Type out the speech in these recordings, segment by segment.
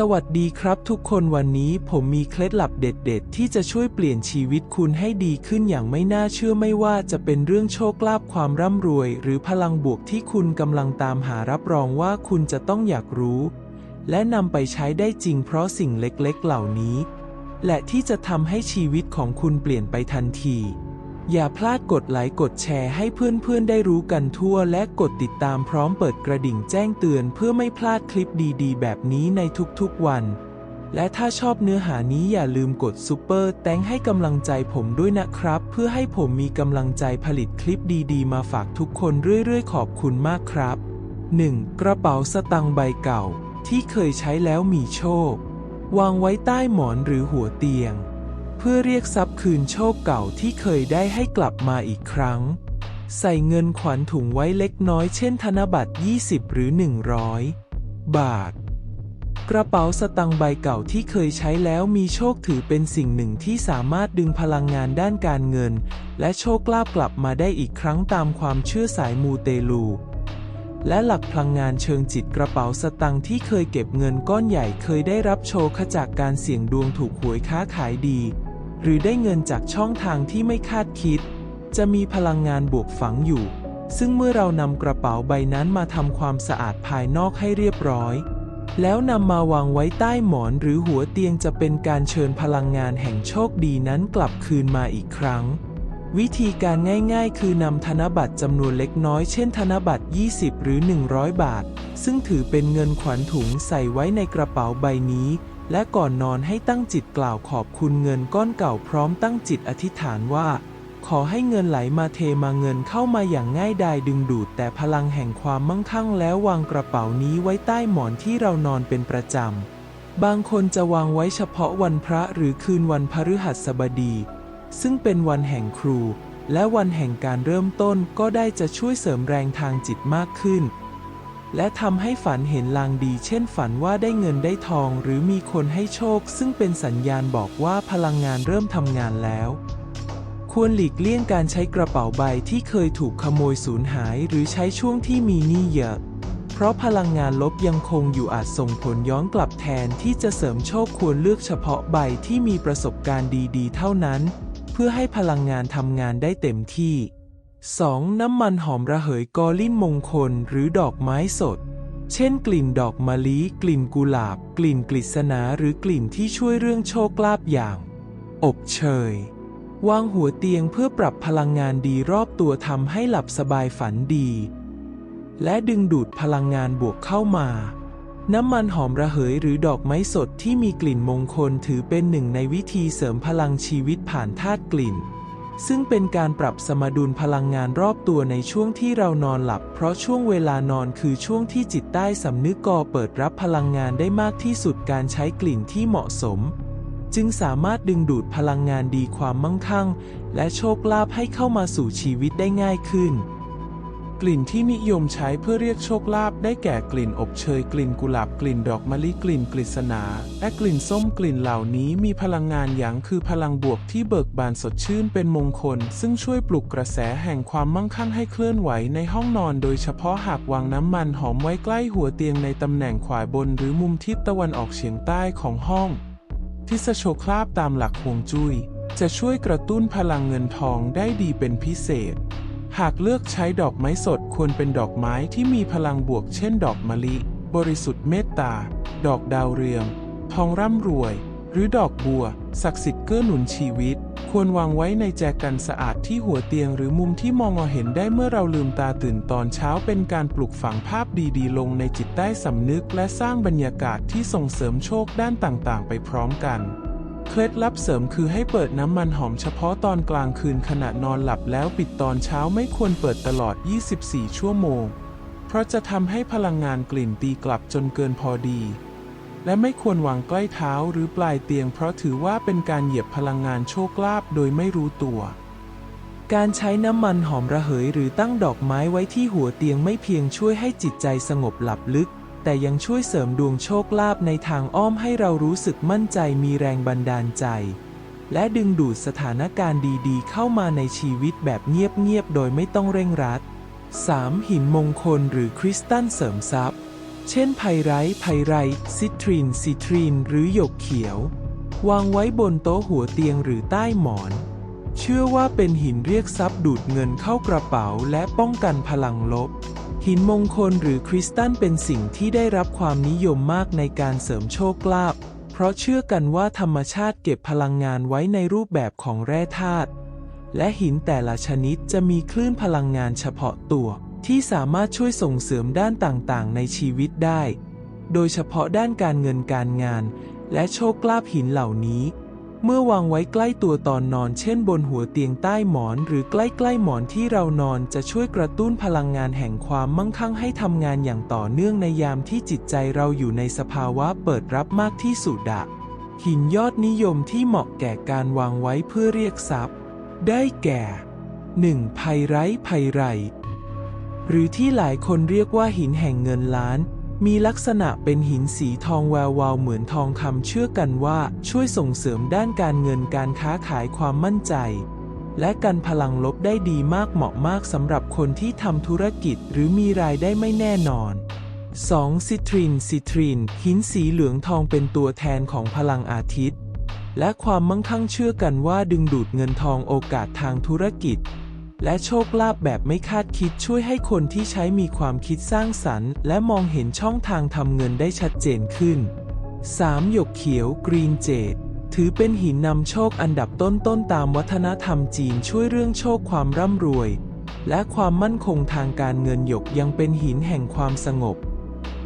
สวัสดีครับทุกคนวันนี้ผมมีเคล็ดลับเด็ด ๆ ที่จะช่วยเปลี่ยนชีวิตคุณให้ดีขึ้นอย่างไม่น่าเชื่อไม่ว่าจะเป็นเรื่องโชคลาภความร่ำรวย หรือพลังบวกที่คุณกำลังตามหารับรองว่าคุณจะต้องอยากรู้ และนำไปใช้ได้จริงเพราะสิ่งเล็กๆ เหล่านี้ และที่จะทำให้ชีวิตของคุณเปลี่ยนไปทันที อย่าพลาดกดไลค์กดแชร์ให้เพื่อนๆได้รู้กันทั่ว และกดติดตามพร้อมเปิดกระดิ่งแจ้งเตือนเพื่อไม่พลาดคลิปดีๆ แบบนี้ในทุกๆวัน และถ้าชอบเนื้อหานี้อย่าลืมกดซุปเปอร์แตงให้กำลังใจผมด้วยนะครับ เพื่อให้ผมมีกำลังใจผลิตคลิปดีๆ มาฝากทุกคนเรื่อยๆ ขอบคุณมากครับ 1. กระเป๋าสตางค์ใบเก่า ที่เคยใช้แล้วมีโชค วางไว้ใต้หมอนหรือหัวเตียง เพื่อเรียกทรัพย์คืนโชคเก่าที่เคยได้ให้กลับมาอีกครั้ง ใส่เงินขวัญถุงไว้เล็กน้อยเช่นธนบัตร 20 หรือ 100 บาท กระเป๋าสตางค์ใบเก่าที่เคยใช้แล้วมีโชคถือเป็นสิ่งหนึ่งที่สามารถดึงพลังงานด้านการเงิน และโชคลาภกลับมาได้อีกครั้งตามความเชื่อสายมูเตลูและหลักพลังงานเชิงจิตกระเป๋าสตังค์ที่เคยเก็บเงินก้อนใหญ่เคยได้รับโชคจากการเสี่ยงดวงถูกหวยค้าขายดี หรือได้เงินจากช่องทางที่ไม่คาดคิด จะมีพลังงานบวกฝังอยู่ ซึ่งเมื่อเรานำกระเป๋าใบนั้นมาทำความสะอาดภายนอกให้เรียบร้อย แล้วนำมาวางไว้ใต้หมอนหรือหัวเตียงจะเป็นการเชิญพลังงานแห่งโชคดีนั้นกลับคืนมาอีกครั้ง วิธีการง่ายๆ คือนำธนบัตรจำนวนเล็กน้อยเช่น ธนบัตร 20 หรือ 100 บาท ซึ่งถือเป็นเงินขวัญถุงใส่ไว้ในกระเป๋าใบนี้ และก่อนนอนให้ตั้งจิตกล่าวขอบคุณเงินก้อนเก่าพร้อมตั้งจิตอธิษฐานว่า ขอให้เงินไหลมาเทมาเงินเข้ามาอย่างง่ายดายดึงดูดแต่พลังแห่งความมั่งคั่งแล้ววางกระเป๋านี้ไว้ใต้หมอนที่เรานอนเป็นประจำ บางคนจะวางไว้เฉพาะวันพระหรือคืนวันพฤหัสบดี ซึ่งเป็นวันแห่งครู และวันแห่งการเริ่มต้นก็ได้จะช่วยเสริมแรงทางจิตมากขึ้น และทำให้ฝันเห็นลางดี เช่นฝันว่าได้เงินได้ทองหรือมีคนให้โชค ซึ่งเป็นสัญญาณบอกว่าพลังงานเริ่มทำงานแล้ว ควรหลีกเลี่ยงการใช้กระเป๋าใบที่เคยถูกขโมยสูญหาย หรือใช้ช่วงที่มีหนี้เยอะ เพราะพลังงานลบยังคงอยู่อาจส่งผลย้อนกลับแทนที่จะเสริมโชคควรเลือกเฉพาะใบที่มีประสบการณ์ดีๆ เท่านั้น เพื่อให้พลังงานทำงานได้เต็มที่ 2. น้ำมันหอมระเหยกอลิ่นมงคลหรือดอกไม้สด เช่นกลิ่นดอกมะลิ กลิ่นกุหลาบ กลิ่นกฤษณาหรือกลิ่นที่ช่วยเรื่องโชคลาภอย่าง อบเชย วางหัวเตียงเพื่อปรับพลังงานดีรอบตัวทำให้หลับสบายฝันดี และดึงดูดพลังงานบวกเข้ามา น้ำมันหอมระเหยหรือดอกไม้สดที่มีกลิ่นมงคลถือเป็นหนึ่งในวิธีเสริมพลังชีวิตผ่านธาตุกลิ่น ซึ่งเป็นการปรับสมดุลพลังงานรอบตัวในช่วงที่เรานอนหลับ เพราะช่วงเวลานอนคือช่วงที่จิตใต้สำนึกก่อเปิดรับพลังงานได้มากที่สุดการใช้กลิ่นที่เหมาะสม จึงสามารถดึงดูดพลังงานดีความมั่งคั่ง และโชคลาภให้เข้ามาสู่ชีวิตได้ง่ายขึ้น กลิ่นที่นิยมใช้เพื่อเรียกโชคลาภได้แก่กลิ่นอบเชยกลิ่นกุหลาบกลิ่นดอกมะลิกลิ่นกฤษณาและกลิ่นส้มกลิ่นเหล่านี้มีพลังงานหยางคือพลังบวกที่เบิกบานสดชื่นเป็นมงคล ซึ่งช่วยปลุกกระแสแห่งความมั่งคั่งให้เคลื่อนไหวในห้องนอน โดยเฉพาะหากวางน้ำมันหอมไว้ใกล้หัวเตียงในตำแหน่งขวาบนหรือมุมทิศตะวันออกเฉียงใต้ของห้องทิศโชคลาภตามหลักฮวงจุย้ยจะช่วยกระตุ้นพลังเงินทองได้ดีเป็นพิเศษ หากเลือกใช้ดอกไม้สดควรเป็นดอกไม้ที่มีพลังบวกเช่นดอกมะลิ บริสุทธิ์เมตตา ดอกดาวเรือง ทองร่ำรวย หรือดอกบัว ศักดิ์สิทธิ์เกื้อหนุนชีวิต ควรวางไว้ในแจกันสะอาดที่หัวเตียงหรือมุมที่มองเห็นได้เมื่อเราลืมตาตื่นตอนเช้าเป็นการปลุกฝังภาพดีๆ ลงในจิตใต้สำนึก และสร้างบรรยากาศที่ส่งเสริมโชคด้านต่างๆ ไปพร้อมกัน เคล็ดลับเสริมคือให้เปิดน้ำมันหอมเฉพาะตอนกลางคืนขณะนอนหลับแล้วปิดตอนเช้าไม่ควรเปิดตลอด 24 ชั่วโมง เพราะจะทำให้พลังงานกลิ่นตีกลับจนเกินพอดี และไม่ควรวางใกล้เท้าหรือปลายเตียง เพราะถือว่าเป็นการเหยียบพลังงานโชคลาภโดยไม่รู้ตัว การใช้น้ำมันหอมระเหยหรือตั้งดอกไม้ไว้ที่หัวเตียงไม่เพียงช่วยให้จิตใจสงบหลับลึก แต่ยังช่วยเสริมดวงโชคลาภในทางอ้อมให้เรารู้สึกมั่นใจมีแรงบันดาลใจ และดึงดูดสถานการณ์ดีๆ เข้ามาในชีวิตแบบเงียบๆ โดยไม่ต้องเร่งรัด 3. หินมงคลหรือคริสตัลเสริมทรัพย์ เช่นไพไรท์ไพไรท์ซิตรินซิตริน หรือหยกเขียว วางไว้บนโต๊ะหัวเตียงหรือใต้หมอน เชื่อว่าเป็นหินเรียกทรัพย์ดูดเงินเข้ากระเป๋าและป้องกันพลังลบ หินมงคลหรือคริสตัลเป็นสิ่งที่ได้รับความนิยมมากในการเสริมโชคลาภ เพราะเชื่อกันว่าธรรมชาติเก็บพลังงานไว้ในรูปแบบของแร่ธาตุ และหินแต่ละชนิดจะมีคลื่นพลังงานเฉพาะตัว ที่สามารถช่วยส่งเสริมด้านต่างๆ ในชีวิตได้ โดยเฉพาะด้านการเงินการงาน และโชคลาภหินเหล่านี้ เมื่อวางไว้ใกล้ตัวตอนนอน เช่นบนหัวเตียงใต้หมอนหรือใกล้ๆหมอนที่เรานอนจะช่วยกระตุ้นพลังงานแห่งความมั่งคั่งให้ทำงานอย่างต่อเนื่องในยามที่จิตใจเราอยู่ในสภาวะเปิดรับมากที่สุดอะหินยอดนิยมที่เหมาะแก่การวางไว้เพื่อเรียกทรัพย์ ได้แก่ 1. ไพไรท์ไพไรหรือที่หลายคนเรียกว่าหินแห่งเงินล้าน มีลักษณะเป็นหินสีทองแวววาวเหมือนทองคำเชื่อกันว่าช่วยส่งเสริมด้านการเงินการค้าขายความมั่นใจ และกันพลังลบได้ดีมากเหมาะมากสำหรับคนที่ทำธุรกิจหรือมีรายได้ไม่แน่นอน 2. ซิตรินซิตริน หินสีเหลืองทองเป็นตัวแทนของพลังอาทิตย์ และความมั่งคั่งเชื่อกันว่าดึงดูดเงินทองโอกาสทางธุรกิจ และโชคลาภแบบไม่คาดคิดช่วยให้คนที่ใช้มีความคิดสร้างสรรค์ และมองเห็นช่องทางทำเงินได้ชัดเจนขึ้น 3. หยกเขียวกรีนเจดถือเป็นหินนำโชคอันดับต้นๆตามวัฒนธรรมจีนช่วยเรื่องโชคความร่ำรวย และความมั่นคงทางการเงินหยกยังเป็นหินแห่งความสงบ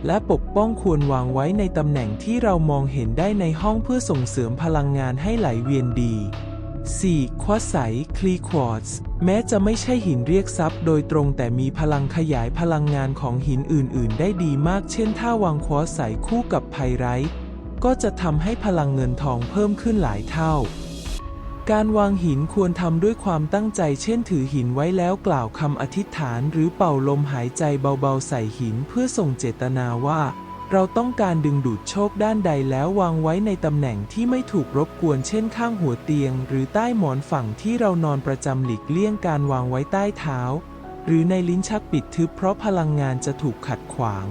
และปกป้องควรวางไว้ในตำแหน่งที่เรามองเห็นได้ในห้องเพื่อส่งเสริมพลังงานให้ไหลเวียนดี 4. ควอตไซคลีควอตซ์แม้จะไม่ใช่หินเรียกทรัพย์โดยตรงแต่มีพลังขยายพลังงานของหินอื่น ๆ ได้ดีมากเช่นถ้าวางควอตไซคู่กับไพไรท์ก็จะทำให้พลังเงินทองเพิ่มขึ้นหลายเท่า การวางหินควรทำด้วยความตั้งใจเช่นถือหินไว้แล้วกล่าวคำอธิษฐาน หรือเป่าลมหายใจเบา ๆ ใส่หินเพื่อส่งเจตนาว่า เราต้องการดึงดูดโชคด้านใดแล้ววางไว้ในตำแหน่งที่ไม่ถูกรบกวนเช่นข้างหัวเตียง หรือใต้หมอนฝั่งที่เรานอนประจำหลีกเลี่ยงการวางไว้ใต้เท้า หรือในลิ้นชักปิดทึบเพราะพลังงานจะถูกขัดขวาง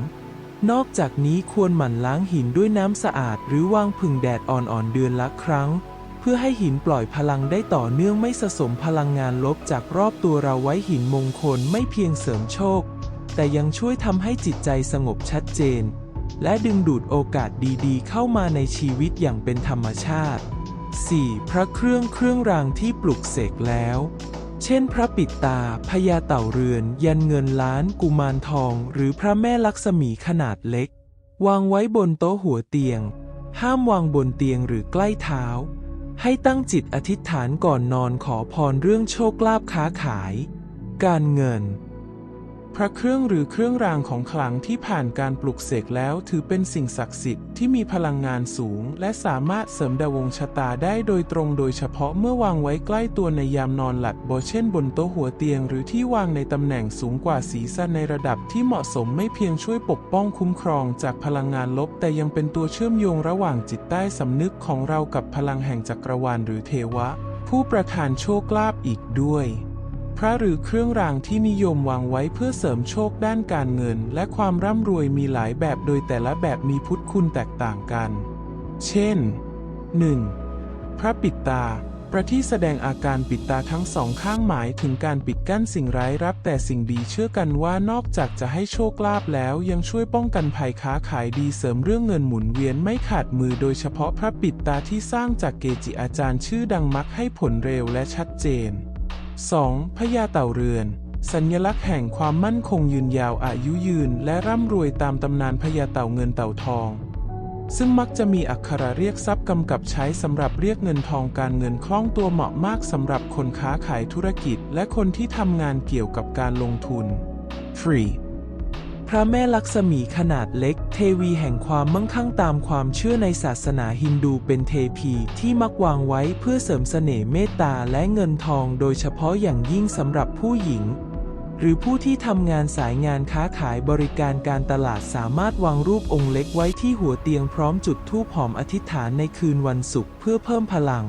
นอกจากนี้ควรหมั่นล้างหินด้วยน้ำสะอาด หรือวางผึ่งแดดอ่อนๆเดือนละครั้ง เพื่อให้หินปล่อยพลังได้ต่อเนื่องไม่สะสมพลังงานลบจากรอบตัวเราไว้หินมงคลไม่เพียงเสริมโชค แต่ยังช่วยทำให้จิตใจสงบชัดเจน และดึงดูดโอกาสดีๆ เข้ามาในชีวิตอย่างเป็นธรรมชาติ 4. พระเครื่องเครื่องรางที่ปลุกเสกแล้ว เช่น พระปิดตา พญาเต่าเรือน ยันเงินล้าน กุมารทอง หรือพระแม่ลักษมีขนาดเล็ก วางไว้บนโต๊ะหัวเตียง ห้ามวางบนเตียงหรือใกล้เท้า ให้ตั้งจิตอธิษฐานก่อนนอนขอพรเรื่องโชคลาภค้าขาย การเงิน พระเครื่องหรือเครื่องรางของขลังที่ผ่านการปลุกเสกแล้วถือเป็นสิ่งศักดิ์สิทธิ์ที่มีพลังงานสูง และสามารถเสริมดวงชะตาได้โดยตรงโดยเฉพาะเมื่อวางไว้ใกล้ตัวในยามนอนหลับบเช่นบนโต๊ะหัวเตียงหรือที่วางในตำแหน่งสูงกว่าศีรษะในระดับที่เหมาะสมไม่เพียงช่วยปกป้องคุ้มครองจากพลังงานลบ แต่ยังเป็นตัวเชื่อมโยงระหว่างจิตใต้สำนึกของเรากับพลังแห่งจักรวาลหรือเทวะ ผู้ประทานโชคลาภอีกด้วย พระหรือเครื่องรางที่นิยมวางไว้เพื่อเสริมโชคด้านการเงิน และความร่ำรวยมีหลายแบบโดยแต่ละแบบมีพุทธคุณแตกต่างกัน เช่น 1. พระปิดตา ประที่แสดงอาการปิดตาทั้งสองข้างหมายถึงการปิดกั้นสิ่งร้ายรับแต่สิ่งดีเชื่อกันว่านอกจากจะให้โชคลาภแล้วยังช่วยป้องกันภัยค้าขายดีเสริมเรื่องเงินหมุนเวียนไม่ขาดมือโดยเฉพาะพระปิดตาที่สร้างจากเกจิอาจารย์ชื่อดังมักให้ผลเร็วและชัดเจน 2. พญาเต่าเรือน สัญลักษณ์แห่งความมั่นคงยืนยาวอายุยืน และร่ำรวยตามตำนานพญาเต่าเงินเต่าทอง ซึ่งมักจะมีอักขระเรียกทรัพย์กำกับใช้สำหรับเรียกเงินทองการเงินคล่องตัวเหมาะมากสำหรับคนค้าขายธุรกิจ และคนที่ทำงานเกี่ยวกับการลงทุน Free พระแม่ลักษมีขนาดเล็ก เทวีแห่งความมั่งคั่งตามความเชื่อในศาสนาฮินดูเป็นเทพีที่มักวางไว้เพื่อเสริมเสน่ห์เมตตาและเงินทองโดยเฉพาะอย่างยิ่งสำหรับผู้หญิง หรือผู้ที่ทำงานสายงานค้าขายบริการการตลาดสามารถวางรูปองค์เล็กไว้ที่หัวเตียงพร้อมจุดธูปหอมอธิษฐานในคืนวันศุกร์เพื่อเพิ่มพลัง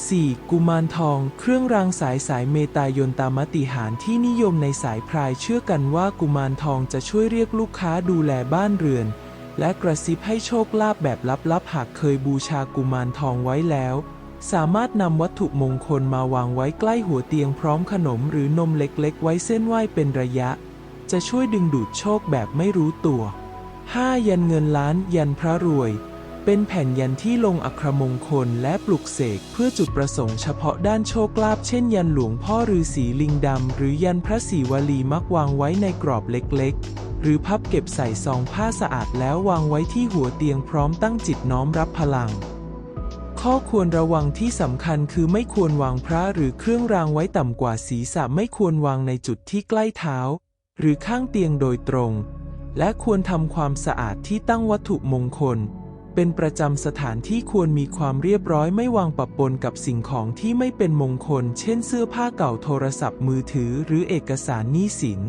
4. กุมารทอง เครื่องรางสายสายเมตายนตามติหารที่นิยมในสายพรายเชื่อกันว่ากุมารทองจะช่วยเรียกลูกค้าดูแลบ้านเรือน และกระซิบให้โชคลาภแบบลับๆ หากเคยบูชากุมารทองไว้แล้ว สามารถนำวัตถุมงคลมาวางไว้ใกล้หัวเตียงพร้อมขนมหรือนมเล็กๆ ไว้เส้นไหว้เป็นระยะ จะช่วยดึงดูดโชคแบบไม่รู้ตัว 5. ยันเงินล้าน ยันพระรวย เป็นแผ่นยันที่ลงอัครมงคลและปลุกเสกเพื่อจุดประสงค์เฉพาะด้านโชคลาภเช่นยันหลวงพ่อฤาษีลิงดำ หรือยันพระศรีวลีมักวางไว้ในกรอบเล็กๆ หรือพับเก็บใส่ซองผ้าสะอาดแล้ววางไว้ที่หัวเตียงพร้อมตั้งจิตน้อมรับพลัง ข้อควรระวังที่สำคัญคือไม่ควรวางพระหรือเครื่องรางไว้ต่ำกว่าศีรษะไม่ควรวางในจุดที่ใกล้เท้า หรือข้างเตียงโดยตรง และควรทำความสะอาดที่ตั้งวัตถุมงคล เป็นประจำสถานที่ควรมีความเรียบร้อยไม่วางปะปนกับสิ่งของที่ไม่เป็นมงคล เช่นเสื้อผ้าเก่าโทรศัพท์มือถือหรือเอกสารหนี้สิน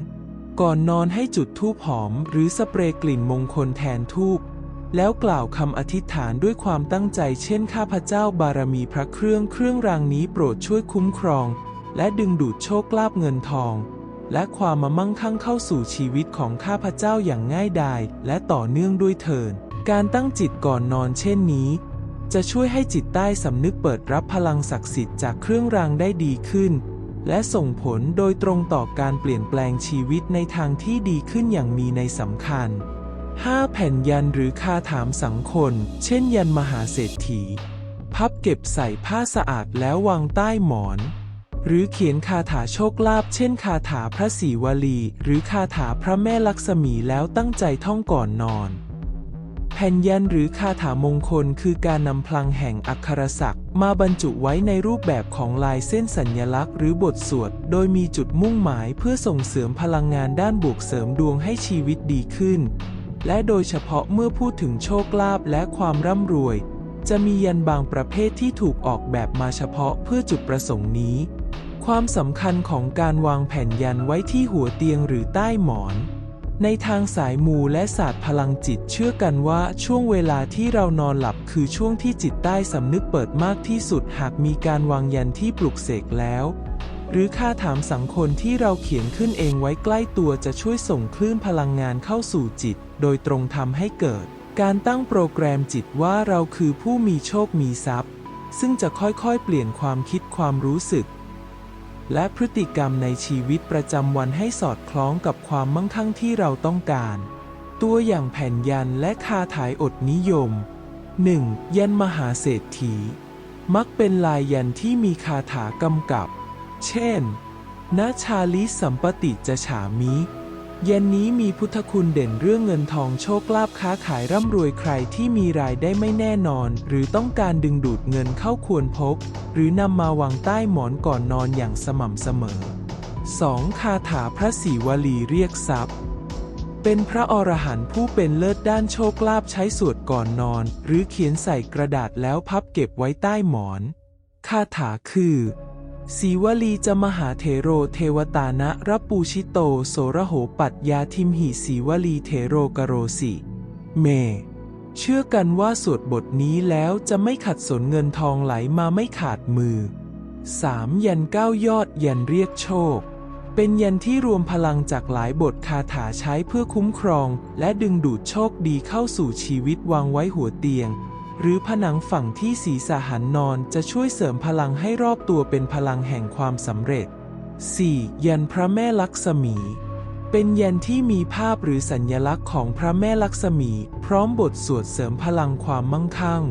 ก่อนนอนให้จุดธูปหอม หรือสเปรย์กลิ่นมงคลแทนธูปแล้วกล่าวคำอธิษฐานด้วยความตั้งใจเช่นข้าพเจ้าบารมีพระเครื่องเครื่องรางนี้โปรดช่วยคุ้มครอง และดึงดูดโชคลาภเงินทอง และความมามั่งคั่งเข้าสู่ชีวิตของข้าพเจ้าอย่างง่ายดายและต่อเนื่องด้วยเถิด การตั้งจิตก่อนนอนเช่นนี้ จะช่วยให้จิตใต้สำนึกเปิดรับพลังศักดิ์สิทธิ์จากเครื่องรางได้ดีขึ้น และส่งผลโดยตรงต่อการเปลี่ยนแปลงชีวิตในทางที่ดีขึ้นอย่างมีในสำคัญ 5. แผ่นยันหรือคาถามสังคน เช่นยันมหาเศรษฐี พับเก็บใส่ผ้าสะอาดแล้ววางใต้หมอน หรือเขียนคาถาโชคลาภเช่นคาถาพระศรีวลี หรือคาถาพระแม่ลักษมีแล้วตั้งใจท่องก่อนนอน ผ่นยันหรือคาถามงคลคือการนำพลังแห่งอักขรศักดิ์มาบรรจุไว้ในรูปแบบของลายเส้นสัญญลักษณ์หรือบทสวด โดยมีจุดมุ่งหมายเพื่อส่งเสริมพลังงานด้านบวกเสริมดวงให้ชีวิตดีขึ้น และโดยเฉพาะเมื่อพูดถึงโชคลาภและความร่ำรวย จะมียันบางประเภทที่ถูกออกแบบมาเฉพาะเพื่อจุดประสงค์นี้ ความสำคัญของการวางแผ่นยันไว้ที่หัวเตียงหรือใต้หมอน ในทางสายมูและศาสตร์พลังจิตเชื่อกันว่าช่วงเวลาที่เรานอนหลับคือช่วงที่จิตใต้สำนึกเปิดมากที่สุดหากมีการวางยันที่ปลุกเสกแล้ว หรือค่าถามสังคนที่เราเขียนขึ้นเองไว้ใกล้ตัวจะช่วยส่งคลื่นพลังงานเข้าสู่จิต โดยตรงทำให้เกิด การตั้งโปรแกรมจิตว่าเราคือผู้มีโชคมีทรัพย์ ซึ่งจะค่อยๆ เปลี่ยนความคิดความรู้สึก และพฤติกรรมในชีวิตประจำวันให้สอดคล้องกับความมั่งคั่งที่เราต้องการ ตัวอย่างแผ่นยันและคาถายอดนิยม 1. ยันมหาเศรษฐี มักเป็นลายยันที่มีคาถากำกับ เช่น นาชาลิสัมปติจะฉามิ เยันนี้มีพุทธคุณเด่นเรื่องเงินทองโชคลาภค้าขายร่ำรวยใครที่มีรายได้ไม่แน่นอน หรือต้องการดึงดูดเงินเข้าควรพก หรือนำมาวางใต้หมอนก่อนนอนอย่างสม่ำเสมอ 2. คาถาพระศรีวลีเรียกทรัพย์ เป็นพระอรหันต์ผู้เป็นเลิศด้านโชคลาภใช้สวดก่อนนอน หรือเขียนใส่กระดาษแล้วพับเก็บไว้ใต้หมอน คาถาคือ สีวลีจะมหาเถโรเทวตานะรับปูชิโตโสระโหปัตยาทิมหิสีวลีเถโรกโรสิ เม เชื่อกันว่าสวดบทนี้แล้วจะไม่ขัดสนเงินทองไหลมาไม่ขาดมือ 3. ยันเก้ายอดยันเรียกโชค เป็นยันที่รวมพลังจากหลายบทคาถาใช้เพื่อคุ้มครอง และดึงดูดโชคดีเข้าสู่ชีวิตวางไว้หัวเตียง หรือผนังฝั่งที่ศีรษะหันนอนจะช่วยเสริมพลังให้รอบตัวเป็นพลังแห่งความสำเร็จ 4. ยันพระแม่ลักษมี เป็นยันที่มีภาพหรือสัญญลักษณ์ของพระแม่ลักษมี พร้อมบทสวดเสริมพลังความมั่งคั่ง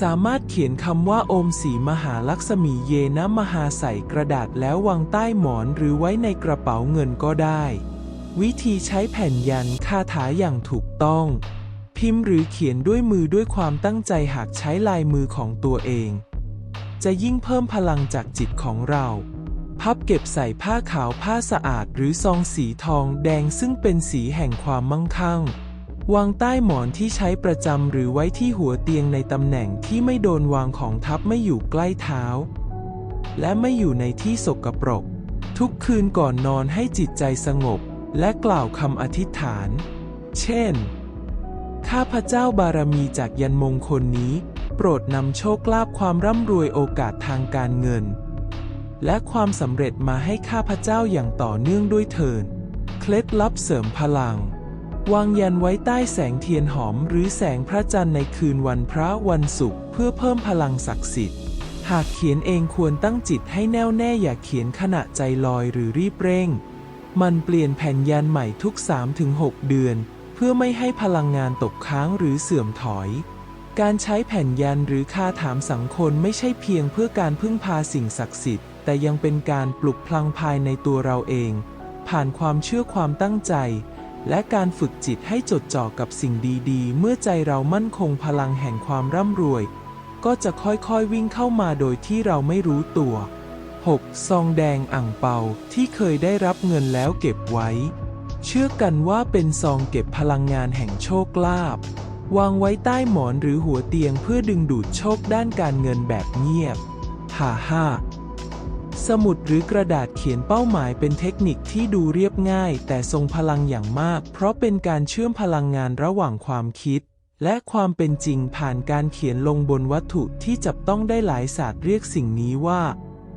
สามารถเขียนคำว่าโอมสีมหาลักษมีเยนะมหาใส่กระดาษแล้ววางใต้หมอนหรือไว้ในกระเป๋าเงินก็ได้ วิธีใช้แผ่นยันคาถาอย่างถูกต้อง พิมพ์หรือเขียนด้วยมือด้วยความตั้งใจหากใช้ลายมือของตัวเอง จะยิ่งเพิ่มพลังจากจิตของเรา พับเก็บใส่ผ้าขาวผ้าสะอาดหรือซองสีทองแดงซึ่งเป็นสีแห่งความมั่งคั่ง วางใต้หมอนที่ใช้ประจำหรือไว้ที่หัวเตียงในตำแหน่งที่ไม่โดนวางของทับไม่อยู่ใกล้เท้า และไม่อยู่ในที่สกปรก ทุกคืนก่อนนอนให้จิตใจสงบ และกล่าวคำอธิษฐาน เช่น ข้าพเจ้าบารมีจากยันมงคลนี้ โปรดนำโชคลาภความร่ำรวยโอกาสทางการเงิน และความสำเร็จมาให้ข้าพเจ้าอย่างต่อเนื่องด้วยเถิดเคล็ดลับเสริมพลัง วางยันไว้ใต้แสงเทียนหอมหรือแสงพระจันทร์ในคืนวันพระวันศุกร์เพื่อเพิ่มพลังศักดิ์สิทธิ์ หากเขียนเองควรตั้งจิตให้แน่วแน่อย่าเขียนขณะใจลอยหรือรีบเร่ง มันเปลี่ยนแผ่นยันใหม่ทุก 3-6 เดือน พื่อไม่ให้พลังงานตกค้างหรือเสื่อมถอย การใช้แผ่นยันหรือคาถามสังคนไม่ใช่เพียงเพื่อการพึ่งพาสิ่งศักดิ์สิทธิ์ แต่ยังเป็นการปลุกพลังภายในตัวเราเอง ผ่านความเชื่อความตั้งใจ และการฝึกจิตให้จดจ่อกับสิ่งดีๆ เมื่อใจเรามั่นคงพลังแห่งความร่ำรวย ก็จะค่อยๆวิ่งเข้ามาโดยที่เราไม่รู้ตัว 6. ซองแดงอ่างเปาที่เคยได้รับเงินแล้วเก็บไว้ เชื่อกันว่าเป็นซองเก็บพลังงานแห่งโชคลาภวางไว้ใต้หมอนหรือหัวเตียงเพื่อดึงดูดโชคด้านการเงินแบบเงียบ ฮ่าฮ่าสมุดหรือกระดาษเขียนเป้าหมายเป็นเทคนิคที่ดูเรียบง่าย แต่ทรงพลังอย่างมาก เพราะเป็นการเชื่อมพลังงานระหว่างความคิด และความเป็นจริงผ่านการเขียนลงบนวัตถุที่จับต้องได้หลายศาสตร์เรียกสิ่งนี้ว่า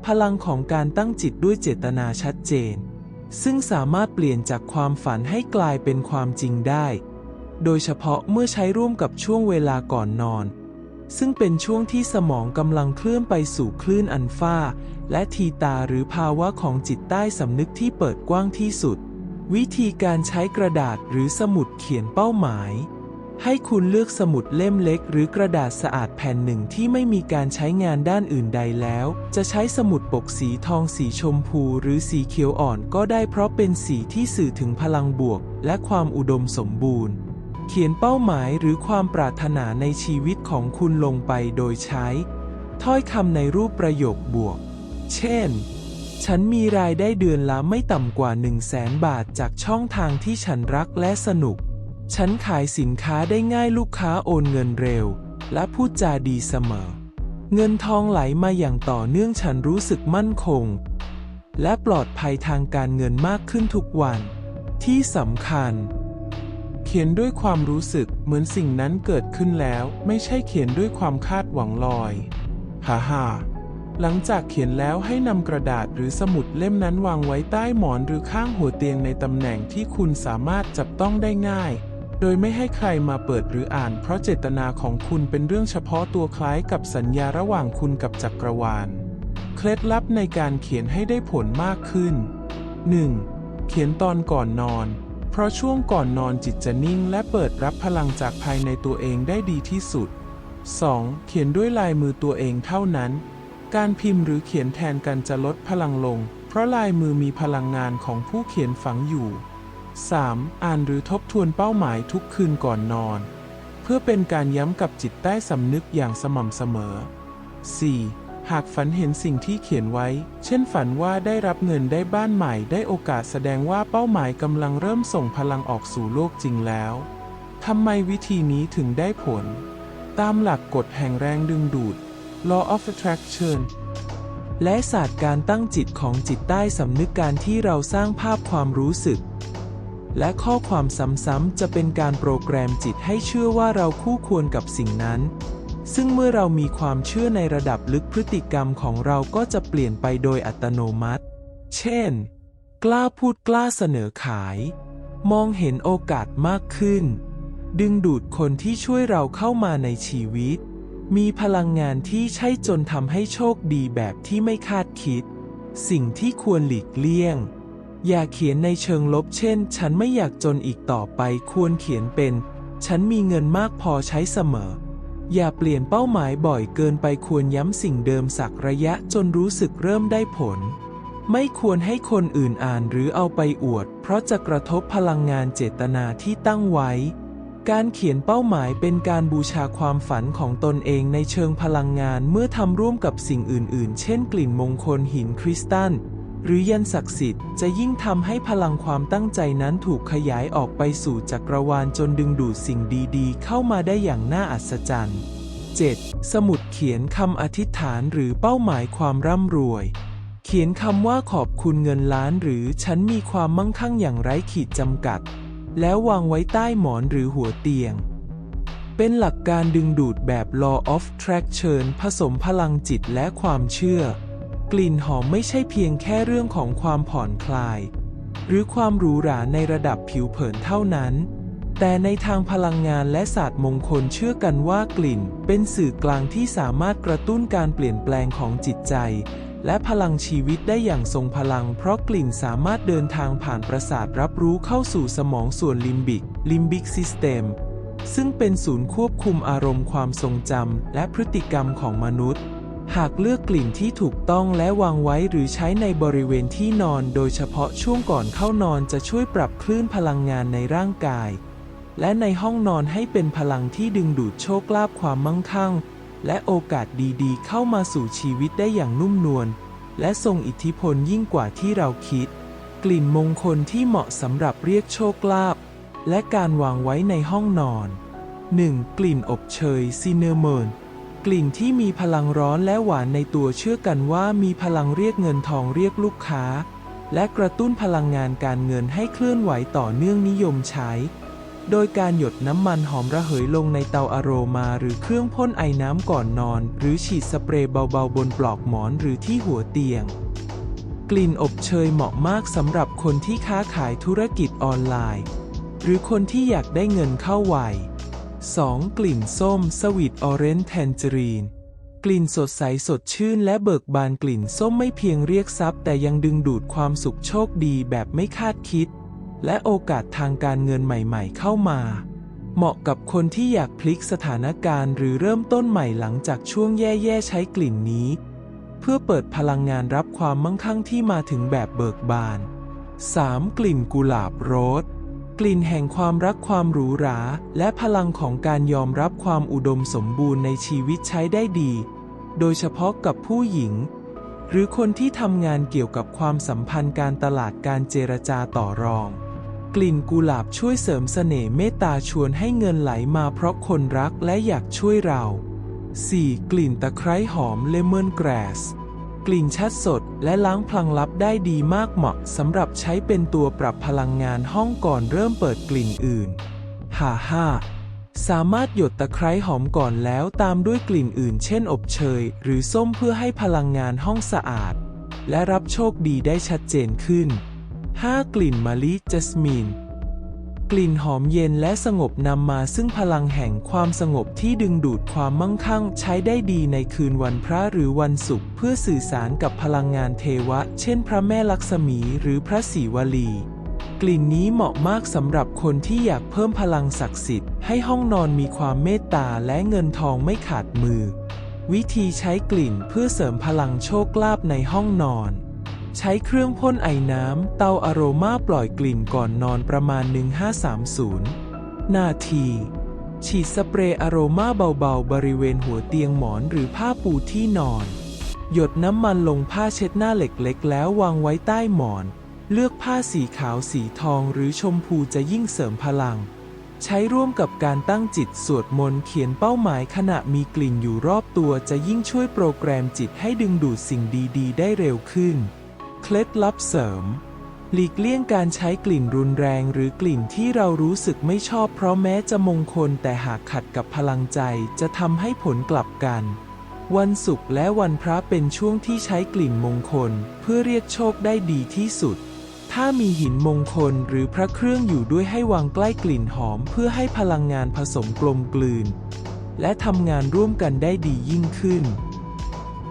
พลังของการตั้งจิตด้วยเจตนาชัดเจน ซึ่งสามารถเปลี่ยนจากความฝันให้กลายเป็นความจริงได้ โดยเฉพาะเมื่อใช้ร่วมกับช่วงเวลาก่อนนอน ซึ่งเป็นช่วงที่สมองกำลังเคลื่อนไปสู่คลื่นอัลฟาและทีตาหรือภาวะของจิตใต้สำนึกที่เปิดกว้างที่สุด วิธีการใช้กระดาษหรือสมุดเขียนเป้าหมาย ให้คุณเลือกสมุดเล่มเล็ก หรือกระดาษสะอาดแผ่นหนึ่งที่ไม่มีการใช้งานด้านอื่นใดแล้ว จะใช้สมุดปกสีทองสีชมพูหรือสีเขียวอ่อนก็ได้เพราะเป็นสีที่สื่อถึงพลังบวก และความอุดมสมบูรณ์ เขียนเป้าหมายหรือความปรารถนาในชีวิตของคุณลงไปโดยใช้ ถ้อยคำในรูปประโยคบวก เช่น ฉันมีรายได้เดือนละไม่ต่ำกว่า 1 0 0 0 0แสนบาทจากช่องทางที่ฉันรักและสนุก ฉันขายสินค้าได้ง่ายลูกค้าโอนเงินเร็ว และพูดจาดีเสมอ เงินทองไหลมาอย่างต่อเนื่องฉันรู้สึกมั่นคง และปลอดภัยทางการเงินมากขึ้นทุกวัน ที่สำคัญ เขียนด้วยความรู้สึกเหมือนสิ่งนั้นเกิดขึ้นแล้ว ไม่ใช่เขียนด้วยความคาดหวังลอยฮ่าฮ่าหลังจากเขียนแล้วให้นำกระดาษหรือสมุดเล่มนั้นวางไว้ใต้หมอนหรือข้างหัวเตียงในตำแหน่งที่คุณสามารถจับต้องได้ง่าย โดยไม่ให้ใครมาเปิดหรืออ่าน เพราะเจตนาของคุณเป็นเรื่องเฉพาะตัวคล้ายกับสัญญาระหว่างคุณกับจักรวาล เคล็ดลับในการเขียนให้ได้ผลมากขึ้น 1. เขียนตอนก่อนนอน เพราะช่วงก่อนนอนจิตจะนิ่งและเปิดรับพลังจากภายในตัวเองได้ดีที่สุด 2. เขียนด้วยลายมือตัวเองเท่านั้น การพิมพ์หรือเขียนแทนกันจะลดพลังลง เพราะลายมือมีพลังงานของผู้เขียนฝังอยู่ 3. อ่านหรือทบทวนเป้าหมายทุกคืนก่อนนอน เพื่อเป็นการย้ำกับจิตใต้สำนึกอย่างสม่ำเสมอ 4. หากฝันเห็นสิ่งที่เขียนไว้ เช่นฝันว่าได้รับเงินได้บ้านใหม่ได้โอกาสแสดงว่าเป้าหมายกำลังเริ่มส่งพลังออกสู่โลกจริงแล้วทำไมวิธีนี้ถึงได้ผล ตามหลักกฎแห่งแรงดึงดูด law of attraction และศาสตร์การตั้งจิตของจิตใต้สำนึกการที่เราสร้างภาพความรู้สึก และข้อความซ้ำๆจะเป็นการโปรแกรมจิตให้เชื่อว่าเราคู่ควรกับสิ่งนั้น ซึ่งเมื่อเรามีความเชื่อในระดับลึกพฤติกรรมของเราก็จะเปลี่ยนไปโดยอัตโนมัติ เช่น กล้าพูดกล้าเสนอขาย มองเห็นโอกาสมากขึ้น ดึงดูดคนที่ช่วยเราเข้ามาในชีวิต มีพลังงานที่ใช่จนทำให้โชคดีแบบที่ไม่คาดคิด สิ่งที่ควรหลีกเลี่ยง อย่าเขียนในเชิงลบเช่น ฉันไม่อยากจนอีกต่อไปควรเขียนเป็น ฉันมีเงินมากพอใช้เสมอ อย่าเปลี่ยนเป้าหมายบ่อยเกินไปควรย้ำสิ่งเดิมสักระยะจนรู้สึกเริ่มได้ผล ไม่ควรให้คนอื่นอ่านหรือเอาไปอวด เพราะจะกระทบพลังงานเจตนาที่ตั้งไว้ การเขียนเป้าหมายเป็นการบูชาความฝันของตนเองในเชิงพลังงานเมื่อทำร่วมกับสิ่งอื่น ๆ เช่น กลิ่นมงคลหินคริสตัล หรือยันศักดิ์สิทธิ์จะยิ่งทำให้พลังความตั้งใจนั้นถูกขยายออกไปสู่จักรวาลจนดึงดูดสิ่งดีๆ เข้ามาได้อย่างน่าอัศจรรย์ 7. สมุดเขียนคำอธิษฐานหรือเป้าหมายความร่ำรวย เขียนคำว่าขอบคุณเงินล้านหรือฉันมีความมั่งคั่งอย่างไร้ขีดจำกัด แล้ววางไว้ใต้หมอนหรือหัวเตียง เป็นหลักการดึงดูดแบบ law of attraction ผสมพลังจิตและความเชื่อ กลิ่นหอมไม่ใช่เพียงแค่เรื่องของความผ่อนคลาย หรือความหรูหราในระดับผิวเผินเท่านั้น แต่ในทางพลังงานและศาสตร์มงคลเชื่อกันว่ากลิ่น เป็นสื่อกลางที่สามารถกระตุ้นการเปลี่ยนแปลงของจิตใจ และพลังชีวิตได้อย่างทรงพลัง เพราะกลิ่นสามารถเดินทางผ่านประสาทรับรู้เข้าสู่สมองส่วนลิมบิก ลิมบิกซิสเต็มซึ่งเป็นศูนย์ควบคุมอารมณ์ความทรงจำและพฤติกรรมของมนุษย์ หากเลือกกลิ่นที่ถูกต้องและวางไว้หรือใช้ในบริเวณที่นอนโดยเฉพาะช่วงก่อนเข้านอนจะช่วยปรับคลื่นพลังงานในร่างกาย และในห้องนอนให้เป็นพลังที่ดึงดูดโชคลาภความมั่งคั่ง และโอกาสดีๆ เข้ามาสู่ชีวิตได้อย่างนุ่มนวลและทรงอิทธิพลยิ่งกว่าที่เราคิด กลิ่นมงคลที่เหมาะสำหรับเรียกโชคลาภและการวางไว้ในห้องนอน 1. กลิ่นอบเชยซินเนอร์เมน กลิ่นที่มีพลังร้อนและหวานในตัวเชื่อกันว่ามีพลังเรียกเงินทองเรียกลูกค้า และกระตุ้นพลังงานการเงินให้เคลื่อนไหวต่อเนื่องนิยมใช้ โดยการหยดน้ำมันหอมระเหยลงในเตาอโรมาหรือเครื่องพ่นไอน้ำก่อนนอน หรือฉีดสเปรย์เบาๆบนปลอกหมอนหรือที่หัวเตียง กลิ่นอบเชยเหมาะมากสำหรับคนที่ค้าขายธุรกิจออนไลน์ หรือคนที่อยากได้เงินเข้าไว 2. กลิ่นส้มสวีทออเรนจ์แทนเจอรีนกลิ่นสดใสสดชื่นและเบิกบานกลิ่นส้มไม่เพียงเรียกทรัพย์ แต่ยังดึงดูดความสุขโชคดีแบบไม่คาดคิด และโอกาสทางการเงินใหม่ๆ เข้ามา เหมาะกับคนที่อยากพลิกสถานการณ์หรือเริ่มต้นใหม่หลังจากช่วงแย่ๆใช้กลิ่นนี้ เพื่อเปิดพลังงานรับความมั่งคั่งที่มาถึงแบบเบิกบาน 3. กลิ่นกุหลาบโรส ลิ่นแห่งความรักความหรูหรา และพลังของการยอมรับความอุดมสมบูรณ์ในชีวิตใช้ได้ดี โดยเฉพาะกับผู้หญิง หรือคนที่ทำงานเกี่ยวกับความสัมพันธ์การตลาดการเจรจาต่อรอง กลิ่นกุหลาบช่วยเสริมเสน่ห์เมตตาชวนให้เงินไหลมาเพราะคนรักและอยากช่วยเรา 4. กลิ่นตะไคร้หอมเลมอนแกรส กลิ่นชัดสดและล้างพลังลับได้ดีมากเหมาะสำหรับใช้เป็นตัวปรับพลังงานห้องก่อนเริ่มเปิดกลิ่นอื่นฮ่าฮ่าสามารถหยดตะไคร้หอมก่อนแล้วตามด้วยกลิ่นอื่น เช่นอบเชย หรือส้มเพื่อให้พลังงานห้องสะอาด และรับโชคดีได้ชัดเจนขึ้น 5. กลิ่นมะลิจัสมิน กลิ่นหอมเย็นและสงบนำมาซึ่งพลังแห่งความสงบที่ดึงดูดความมั่งคั่ง ใช้ได้ดีในคืนวันพระหรือวันศุกร์เพื่อสื่อสารกับพลังงานเทวะ เช่น พระแม่ลักษมีหรือพระศรีวลี กลิ่นนี้เหมาะมากสำหรับคนที่อยากเพิ่มพลังศักดิ์สิทธิ์ให้ห้องนอนมีความเมตตาและเงินทองไม่ขาดมือ วิธีใช้กลิ่นเพื่อเสริมพลังโชคลาภในห้องนอน ใช้เครื่องพ่นไอน้ำ เตาอโรมาปล่อยกลิ่นก่อนนอนประมาณ 1530 นาที ฉีดสเปรย์อโรมาเบาๆ บริเวณหัวเตียงหมอนหรือผ้าปูที่นอน หยดน้ำมันลงผ้าเช็ดหน้าเหล็กๆ แล้ววางไว้ใต้หมอน เลือกผ้าสีขาวสีทองหรือชมพูจะยิ่งเสริมพลัง ใช้ร่วมกับการตั้งจิตสวดมนต์เขียนเป้าหมายขณะมีกลิ่นอยู่รอบตัวจะยิ่งช่วยโปรแกรมจิตให้ดึงดูดสิ่งดีๆ ได้เร็วขึ้น เคล็ดลับเสริม หลีกเลี่ยงการใช้กลิ่นรุนแรงหรือกลิ่นที่เรารู้สึกไม่ชอบเพราะแม้จะมงคลแต่หากขัดกับพลังใจจะทำให้ผลกลับกัน วันศุกร์และวันพระเป็นช่วงที่ใช้กลิ่นมงคล เพื่อเรียกโชคได้ดีที่สุด ถ้ามีหินมงคลหรือพระเครื่องอยู่ด้วยให้วางใกล้กลิ่นหอมเพื่อให้พลังงานผสมกลมกลืน และทำงานร่วมกันได้ดียิ่งขึ้น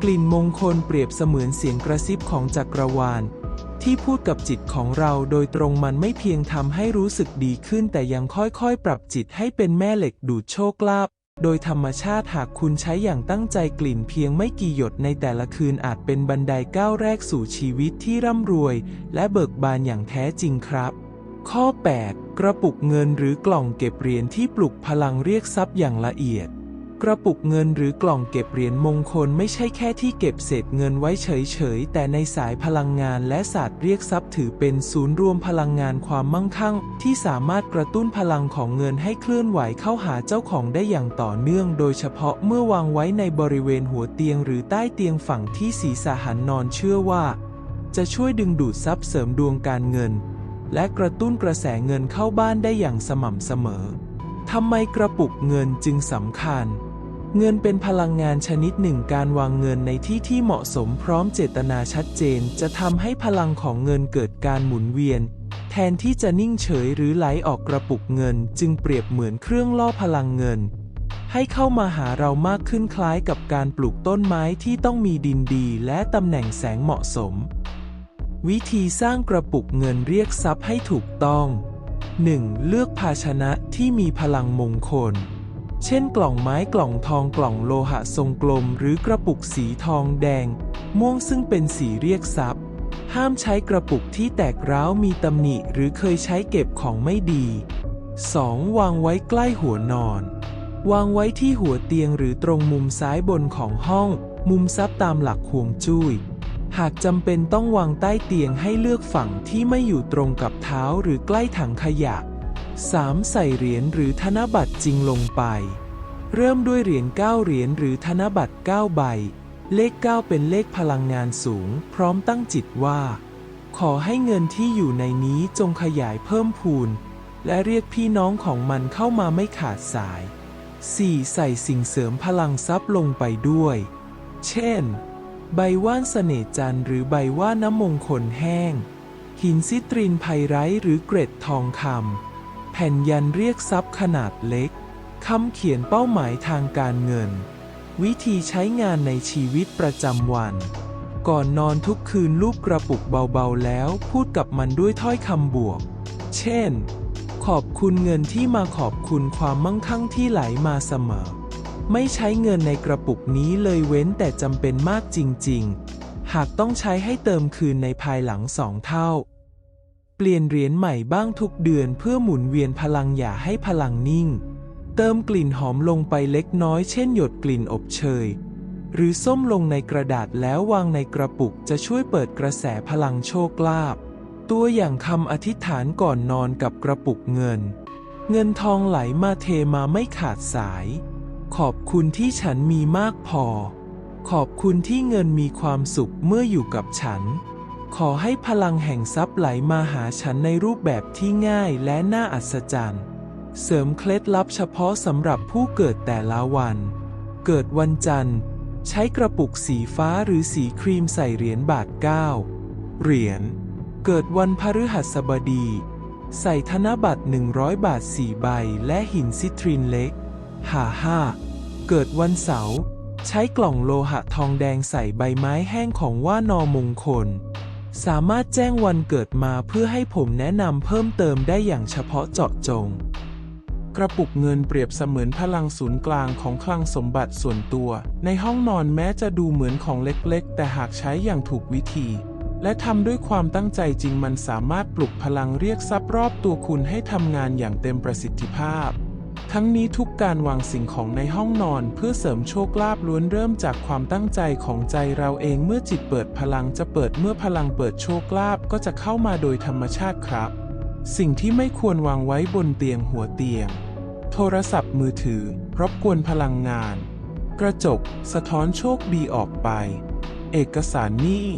กลิ่นมงคลเปรียบเสมือนเสียงกระซิบของจักรวาล ที่พูดกับจิตของเราโดยตรงมันไม่เพียงทำให้รู้สึกดีขึ้น แต่ยังค่อยๆ ปรับจิตให้เป็นแม่เหล็กดูดโชคลาภโดยธรรมชาติหากคุณใช้อย่างตั้งใจกลิ่นเพียงไม่กี่หยดในแต่ละคืนอาจเป็นบันไดก้าวแรกสู่ชีวิตที่ร่ำรวย และเบิกบานอย่างแท้จริงครับ ข้อ 8 กระปุกเงินหรือกล่องเก็บเหรียญที่ปลุกพลังเรียกทรัพย์อย่างละเอียด กระปุกเงินหรือกล่องเก็บเหรียญมงคลไม่ใช่แค่ที่เก็บเศษเงินไว้เฉยๆ แต่ในสายพลังงานและศาสตร์เรียกทรัพย์ถือเป็นศูนย์รวมพลังงานความมั่งคั่ง ที่สามารถกระตุ้นพลังของเงินให้เคลื่อนไหวเข้าหาเจ้าของได้อย่างต่อเนื่อง โดยเฉพาะเมื่อวางไว้ในบริเวณหัวเตียงหรือใต้เตียงฝั่งที่ศีรษะหันนอนเชื่อว่า จะช่วยดึงดูดทรัพย์เสริมดวงการเงิน และกระตุ้นกระแสเงินเข้าบ้านได้อย่างสม่ำเสมอททำไมกระปุกเงินจึงสำคัญ เงินเป็นพลังงานชนิดหนึ่งการวางเงินในที่ที่เหมาะสมพร้อมเจตนาชัดเจน จะทำให้พลังของเงินเกิดการหมุนเวียน แทนที่จะนิ่งเฉยหรือไหลออกกระปุกเงิน จึงเปรียบเหมือนเครื่องล่อพลังเงิน ให้เข้ามาหาเรามากขึ้นคล้ายกับการปลูกต้นไม้ที่ต้องมีดินดีและตำแหน่งแสงเหมาะสม วิธีสร้างกระปุกเงินเรียกทรัพย์ให้ถูกต้อง 1. เลือกภาชนะที่มีพลังมงคล เช่นกล่องไม้กล่องทองกล่องโลหะทรงกลม หรือกระปุกสีทองแดง ม่วงซึ่งเป็นสีเรียกทรัพย์ ห้ามใช้กระปุกที่แตกร้าวมีตำหนิหรือเคยใช้เก็บของไม่ดี 2. วางไว้ใกล้หัวนอน วางไว้ที่หัวเตียงหรือตรงมุมซ้ายบนของห้อง มุมซับตามหลักห่วงจุย้ยหากจำเป็นต้องวางใต้เตียงให้เลือกฝั่งที่ไม่อยู่ตรงกับเท้าหรือใกล้ถังขยะ 3. ใส่เหรียญหรือธนบัตรจริงลงไป เริ่มด้วยเหรียญ9เหรียญหรือธนบัตร9ใบ เลข 9 เป็นเลขพลังงานสูง พร้อมตั้งจิตว่า ขอให้เงินที่อยู่ในนี้จงขยายเพิ่มพูน และเรียกพี่น้องของมันเข้ามาไม่ขาดสาย 4. ใส่สิ่งเสริมพลังทรัพย์ลงไปด้วย เช่น ใบว่านเสน่จันทร์หรือใบว่านน้ำมงคลแห้ง หินซิตรินไพไรหรือเกร็ดทองคำ แผ่นยันเรียกทรัพย์ขนาดเล็ก คำเขียนเป้าหมายทางการเงิน วิธีใช้งานในชีวิตประจำวัน ก่อนนอนทุกคืนลูบกระปุกเบาๆแล้ว พูดกับมันด้วยถ้อยคำบวก เช่น ขอบคุณเงินที่มาขอบคุณความมั่งคั่งที่ไหลมาเสมอ ไม่ใช้เงินในกระปุกนี้เลยเว้นแต่จำเป็นมากจริงๆ หากต้องใช้ให้เติมคืนในภายหลังสองเท่า เปลี่ยนเหรียญใหม่บ้างทุกเดือนเพื่อหมุนเวียนพลังอย่าให้พลังนิ่ง เติมกลิ่นหอมลงไปเล็กน้อยเช่นหยดกลิ่นอบเชย หรือส้มลงในกระดาษแล้ววางในกระปุกจะช่วยเปิดกระแสพลังโชคลาภตัวอย่างคำอธิษฐานก่อนนอนกับกระปุกเงิน เงินทองไหลมาเทมาไม่ขาดสาย ขอบคุณที่ฉันมีมากพอ ขอบคุณที่เงินมีความสุขเมื่ออยู่กับฉัน ขอให้พลังแห่งทรัพย์ไหลมาหาฉันในรูปแบบที่ง่ายและน่าอัศจรรย์ เสริมเคล็ดลับเฉพาะสำหรับผู้เกิดแต่ละวัน เกิดวันจันทร์ ใช้กระปุกสีฟ้าหรือสีครีมใส่เหรียญบาท 9 เหรียญ เกิดวันพฤหัสบดี ใส่ธนบัตร 100 บาท 4 ใบ และหินซิตรินเล็กหาห้า เกิดวันเสาร์ ใช้กล่องโลหะทองแดงใส่ใบไม้แห้งของว่านอมงคล สามารถแจ้งวันเกิดมาเพื่อให้ผมแนะนำเพิ่มเติมได้อย่างเฉพาะเจาะจง กระปุกเงินเปรียบเสมือนพลังศูนย์กลางของคลังสมบัติส่วนตัว ในห้องนอนแม้จะดูเหมือนของเล็กๆ แต่หากใช้อย่างถูกวิธี และทำด้วยความตั้งใจจริงมันสามารถปลุกพลังเรียกทรัพย์รอบตัวคุณให้ทำงานอย่างเต็มประสิทธิภาพ ทั้งนี้ทุกการวางสิ่งของในห้องนอนเพื่อเสริมโชคลาภล้วนเริ่มจากความตั้งใจของใจเราเองเมื่อจิตเปิดพลังจะเปิดเมื่อพลังเปิดโชคลาภก็จะเข้ามาโดยธรรมชาติครับ สิ่งที่ไม่ควรวางไว้บนเตียงหัวเตียง โทรศัพท์มือถือ รบกวนพลังงาน กระจก สะท้อนโชคดีออกไป เอกสารหนี้